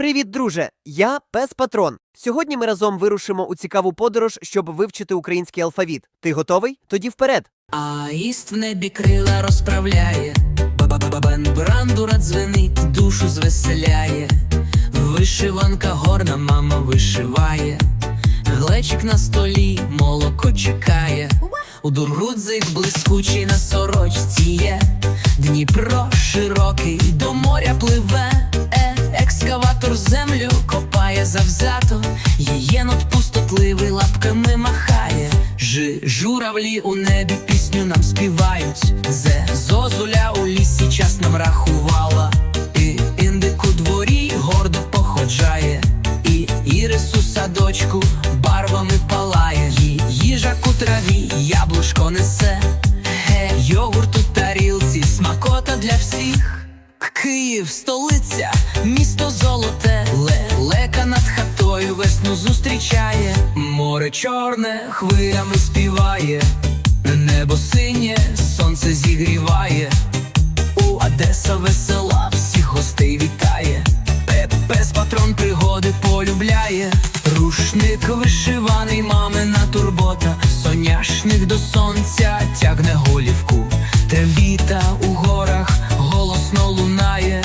Привіт, друже! Я пес Патрон. Сьогодні ми разом вирушимо у цікаву подорож, щоб вивчити український алфавіт. Ти готовий? Тоді вперед. Аїст в небі крила розправляє, Бабабабен брандура дзвенить, душу звеселяє, Вишиванка горна, мама вишиває, Глечик на столі, молоко чекає, У дургудзик блискучий на сорочці є, Дніпро широкий копає завзято, Єєнот пустотливий лапками махає. Жи, журавлі у небі пісню нам співають. Зе зозуля у лісі час нам рахувала. І індик у дворі гордо походжає. І ірис у садочку барвами палає. Ї, їжак у траві, яблучко несе. Ге, йогурт у тарілці, смакота для всіх. Київ, столиця, місто золоте, над хатою зустрічає, море чорне хвилями співає, небо синє, сонце зігріває, у Одеса весела, всіх гостей вітає, Пепес патрон пригоди полюбляє, рушник вишиваний, мамина турбота, соняшник до сонця тягне голівку, Трембіта у горах голосно лунає.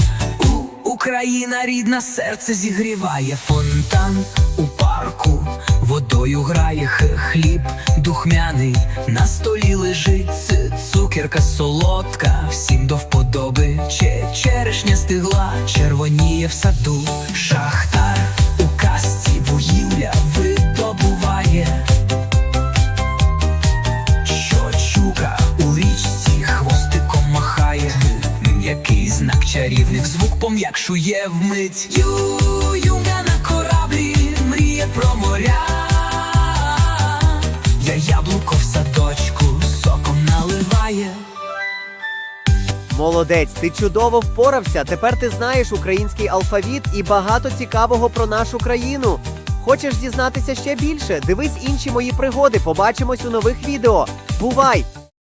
Україна рідна серце зігріває. Фонтан водою грає хліб духмяний, на столі лежить цукерка солодка, всім до вподоби. Че черешня стигла, червоніє в саду, шахтар у казці вугілля видобуває. Щочука у річці хвостиком махає, м'який знак чарівних? Звук пом'якшує вмить. Ю-юнга Молодець, ти чудово впорався. Тепер ти знаєш український алфавіт і багато цікавого про нашу країну. Хочеш дізнатися ще більше? Дивись інші мої пригоди. Побачимось у нових відео. Бувай!